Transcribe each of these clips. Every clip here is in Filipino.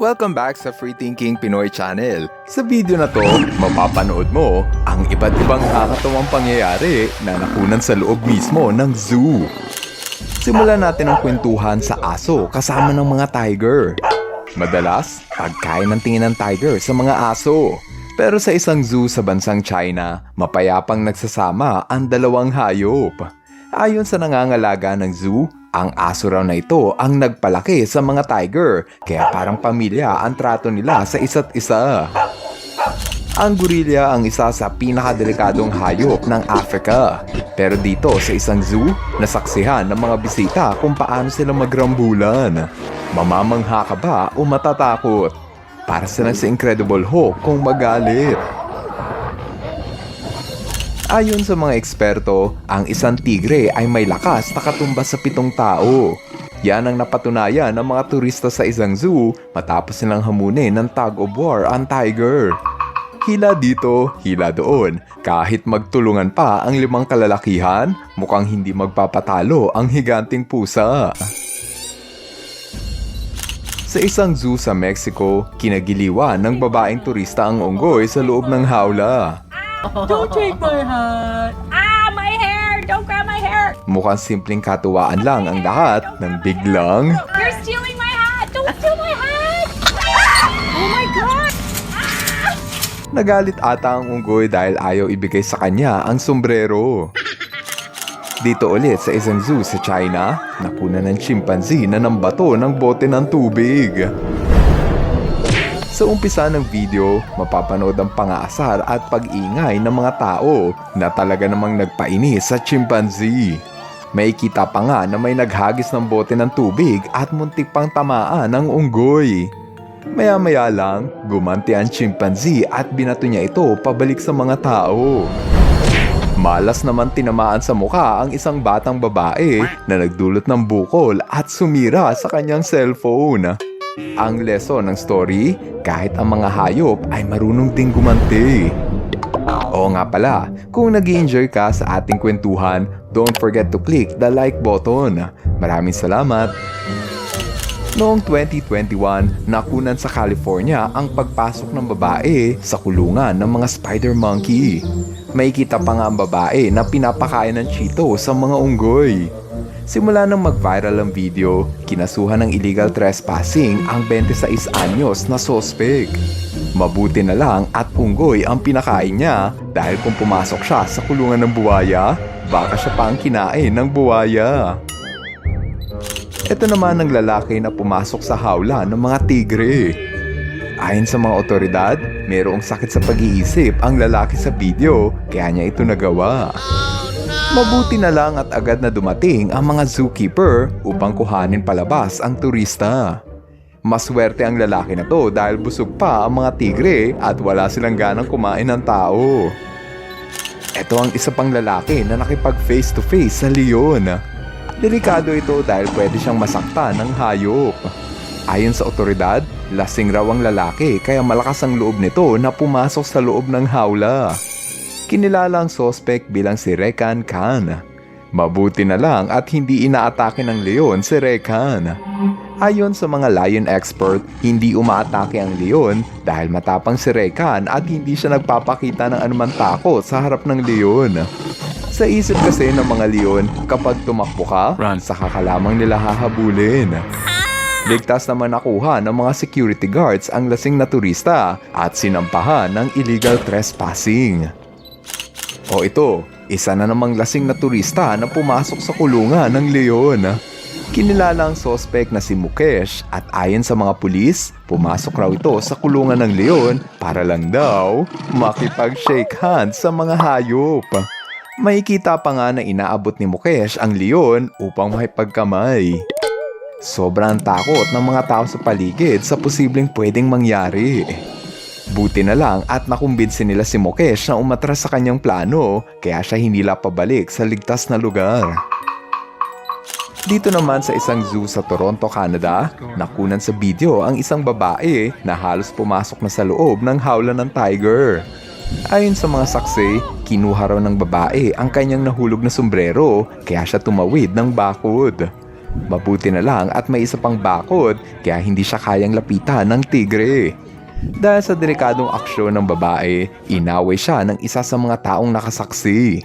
Welcome back sa Free Thinking Pinoy Channel. Sa video na to, mapapanood mo ang iba't ibang nakakatawang pangyayari na nakunan sa loob mismo ng zoo. Simulan natin ang kwentuhan sa aso kasama ng mga tiger. Madalas, pagkain ng tingin ng tiger sa mga aso. Pero sa isang zoo sa bansang China, mapayapang nagsasama ang dalawang hayop. Ayon sa nangangalaga ng zoo, ang aso raw na ito ang nagpalaki sa mga tiger, kaya parang pamilya ang trato nila sa isa't isa. Ang gorilla ang isa sa pinakadelikadong hayop ng Africa. Pero dito sa isang zoo, nasaksihan ng mga bisita kung paano sila magrambulan. Mamamangha ka ba o matatakot? Para sa Incredible Hulk kung magalit. Ayon sa mga eksperto, ang isang tigre ay may lakas na katumbas sa pitong tao. Yan ang napatunayan ng mga turista sa isang zoo matapos silang hamunin ng tug of war ang tiger. Hila dito, hila doon. Kahit magtulungan pa ang limang kalalakihan, mukhang hindi magpapatalo ang higanting pusa. Sa isang zoo sa Mexico, kinagiliwan ng babaeng turista ang unggoy sa loob ng hawla. Don't take my hat! Ah, my hair! Don't grab my hair! Mukhang simpleng katuwaan lang ang lahat nang biglang You're stealing my hat! Don't steal my hat! Oh my god! nagalit ata ang unggoy dahil ayaw ibigay sa kanya ang sombrero. Dito ulit sa isang zoo sa China, nakuna ng chimpanzee na nambato ng bote ng tubig. Sa umpisa ng video, mapapanood ang pangaasar at pag-ingay ng mga tao na talaga namang nagpainis sa chimpanzee. May kita pa nga na may naghagis ng bote ng tubig at muntik pang tamaan ng unggoy. Maya-maya lang, gumanti ang chimpanzee at binato niya ito pabalik sa mga tao. Malas naman tinamaan sa mukha ang isang batang babae na nagdulot ng bukol at sumira sa kanyang cellphone. Ang lesson ng story, kahit ang mga hayop ay marunong ding gumanti. Oo nga pala, kung nag enjoy ka sa ating kwentuhan, don't forget to click the like button. Maraming salamat! Noong 2021, nakunan sa California ang pagpasok ng babae sa kulungan ng mga spider monkey. May kita pa nga ang babae na pinapakain ng chito sa mga unggoy. Simula nang mag-viral ang video, kinasuhan ng illegal trespassing ang 26 anyos na sospek. Mabuti na lang at unggoy ang pinakain niya dahil kung pumasok siya sa kulungan ng buwaya, baka siya pa ang kinain ng buwaya. Ito naman ang lalaki na pumasok sa hawla ng mga tigre. Ayon sa mga otoridad, mayroong sakit sa pag-iisip ang lalaki sa video kaya niya ito nagawa. Mabuti na lang at agad na dumating ang mga zookeeper upang kuhanin palabas ang turista. Maswerte ang lalaki na to dahil busog pa ang mga tigre at wala silang ganang kumain ng tao. Ito ang isa pang lalaki na nakipag face to face sa leon. Delikado ito dahil pwede siyang masaktan ng hayop. Ayon sa otoridad, lasing raw ang lalaki kaya malakas ang loob nito na pumasok sa loob ng hawla. Kinilala ang sospek bilang si Rekan Khan. Mabuti na lang at hindi inaatake ng leon si Rekan. Ayon sa mga lion expert, hindi umaatake ang leon dahil matapang si Rekan at hindi siya nagpapakita ng anumang takot sa harap ng leon. Sa isip kasi ng mga leon, kapag tumakbo ka, Run. saka ka lamang nila hahabulin. Ligtas naman nakuha ng mga security guards ang lasing na turista at sinampahan ng illegal trespassing. O ito, isa na namang lasing na turista na pumasok sa kulungan ng leon. Kinilala ang sospek na si Mukesh at ayon sa mga pulis, pumasok raw ito sa kulungan ng leon para lang daw makipag-shake hands sa mga hayop. May kita pa nga na inaabot ni Mukesh ang leon upang makipagkamay. Sobrang takot ng mga tao sa paligid sa posibleng pwedeng mangyari. Buti na lang at nakumbinsin nila si Mukesh na umatras sa kanyang plano kaya siya hinila pabalik sa ligtas na lugar. Dito naman sa isang zoo sa Toronto, Canada, nakunan sa video ang isang babae na halos pumasok na sa loob ng hawla ng tiger. Ayon sa mga saksi, kinuha raw ng babae ang kanyang nahulog na sombrero kaya siya tumawid ng bakod. Mabuti na lang at may isa pang bakod kaya hindi siya kayang lapitan ng tigre. Dahil sa delikadong aksyon ng babae, inaway siya ng isa sa mga taong nakasaksi.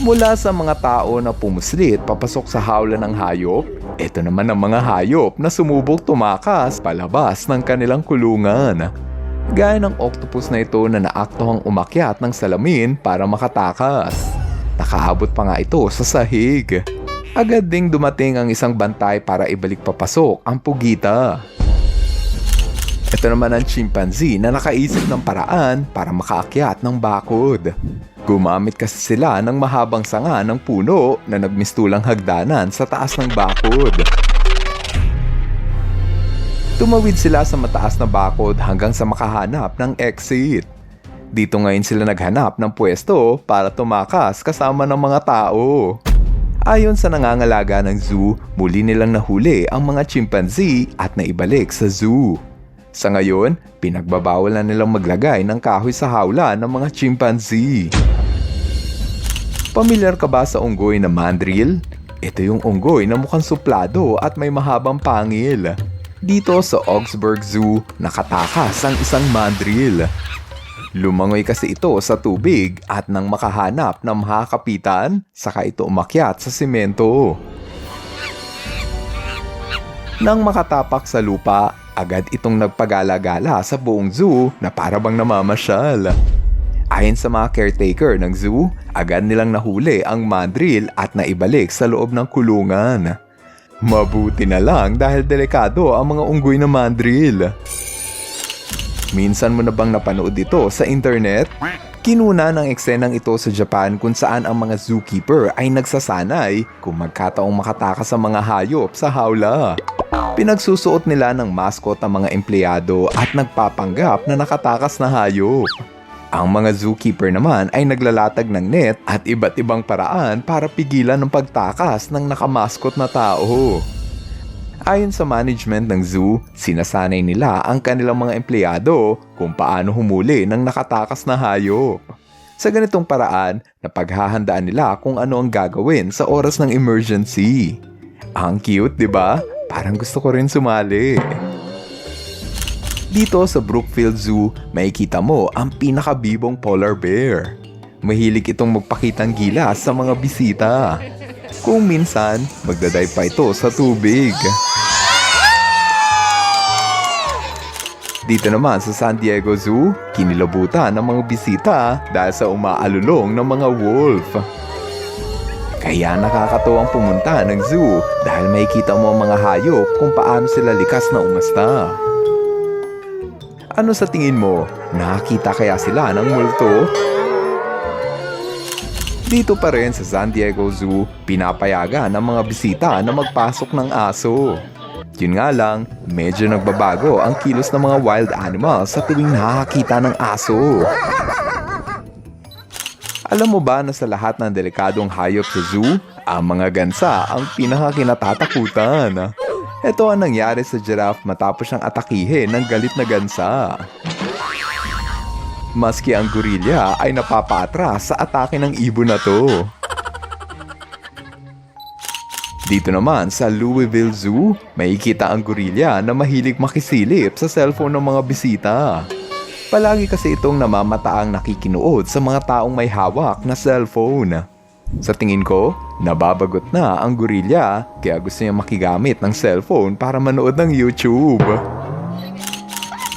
Mula sa mga tao na pumuslit papasok sa hawla ng hayop, ito naman ang mga hayop na sumubok tumakas palabas ng kanilang kulungan. Gaya ng octopus na ito na naaktohang umakyat ng salamin para makatakas. Nakaabot pa nga ito sa sahig. Agad ding dumating ang isang bantay para ibalik papasok ang pugita. Ito naman ang chimpanzee na nakaisip ng paraan para makaakyat ng bakod. Gumamit kasi sila ng mahabang sanga ng puno na nagmistulang hagdanan sa taas ng bakod. Tumawid sila sa mataas na bakod hanggang sa makahanap ng exit. Dito ngayon sila naghanap ng pwesto para tumakas kasama ng mga tao. Ayon sa nangangalaga ng zoo, muli nilang nahuli ang mga chimpanzee at naibalik sa zoo. Sa ngayon, pinagbabawal na nilang maglagay ng kahoy sa hawla ng mga chimpanzee. Pamilyar ka ba sa unggoy na mandrill? Ito yung unggoy na mukhang suplado at may mahabang pangil. Dito sa Augsburg Zoo, nakatakas ang isang mandrill. Lumangoy kasi ito sa tubig at nang makahanap ng makakapitan, saka ito umakyat sa simento. Nang makatapak sa lupa, agad itong nagpagala-gala sa buong zoo na parabang namamasyal. Ayon sa mga caretaker ng zoo, agad nilang nahuli ang mandrill at naibalik sa loob ng kulungan. Mabuti na lang dahil delikado ang mga unggoy na mandrill. Minsan mo na bang napanood ito sa internet? Kinuna ng eksenang ito sa Japan kung saan ang mga zookeeper ay nagsasanay kung magkataong makatakas sa mga hayop sa hawla. Pinagsusuot nila ng mascot ang mga empleyado at nagpapanggap na nakatakas na hayop. Ang mga zookeeper naman ay naglalatag ng net at iba't ibang paraan para pigilan ang pagtakas ng nakamaskot na tao. Ayon sa management ng zoo, sinasanay nila ang kanilang mga empleyado kung paano humuli ng nakatakas na hayop. Sa ganitong paraan, napaghahandaan nila kung ano ang gagawin sa oras ng emergency. Ang cute, di ba? Parang gusto ko rin sumali. Dito sa Brookfield Zoo, makikita mo ang pinakabibong polar bear. Mahilig itong magpakitang gilas sa mga bisita. Kung minsan, magdadive pa ito sa tubig. Dito naman sa San Diego Zoo, kinilabutan ng mga bisita dahil sa umaalulong ng mga wolf. Kaya nakakatuwang pumunta ng zoo dahil makikita mo ang mga hayop kung paano sila likas na umasta. Ano sa tingin mo? Nakakita kaya sila ng multo? Dito pa rin sa San Diego Zoo, pinapayagan ng mga bisita na magpasok ng aso. Yun nga lang, medyo nagbabago ang kilos ng mga wild animals sa tuwing nakakita ng aso. Alam mo ba na sa lahat ng delikadong hayop sa zoo, ang mga gansa ang pinakakinatatakutan? Ito ang nangyari sa giraffe matapos siyang atakihin ng galit na gansa. Maski ang gorilla ay napapaatras sa atake ng ibon na to. Dito naman sa Louisville Zoo, makikita ang gorilla na mahilig makisilip sa cellphone ng mga bisita. Palagi kasi itong namamataang nakikinood sa mga taong may hawak na cellphone. Sa tingin ko, nababagot na ang gorilla kaya gusto niya makigamit ng cellphone para manood ng YouTube.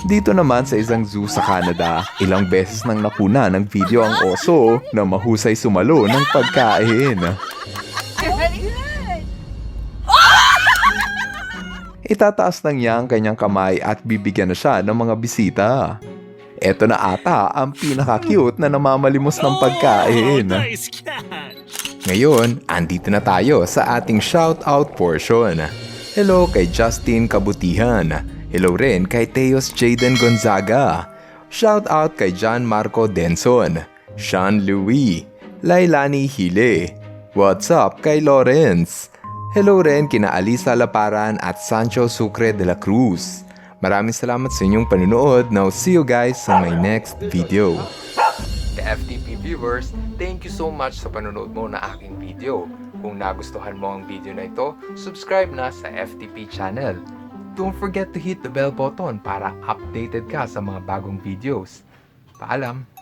Dito naman sa isang zoo sa Canada, ilang beses nang nakuna ng video ang oso na mahusay sumalo ng pagkain. Itataas lang niya ang kanyang kamay at bibigyan na siya ng mga bisita. Ito na ata ang pinaka-cute na namamalimos ng pagkain. Nice catch! Ngayon, andito na tayo sa ating shoutout portion. Hello kay Justin Kabutihan. Hello rin kay Teos Jaden Gonzaga. Shoutout kay John Marco Denson. Sean Louis. Lailani Hile. What's up kay Lawrence? Hello rin kina Alisa Laparan at Sancho Sucre de la Cruz. Maraming salamat sa inyong panunood. Now, see you guys sa my next video. The FTP viewers, thank you so much sa panonood mo na aking video. Kung nagustuhan mo ang video na ito, subscribe na sa FTP channel. Don't forget to hit the bell button para updated ka sa mga bagong videos. Paalam!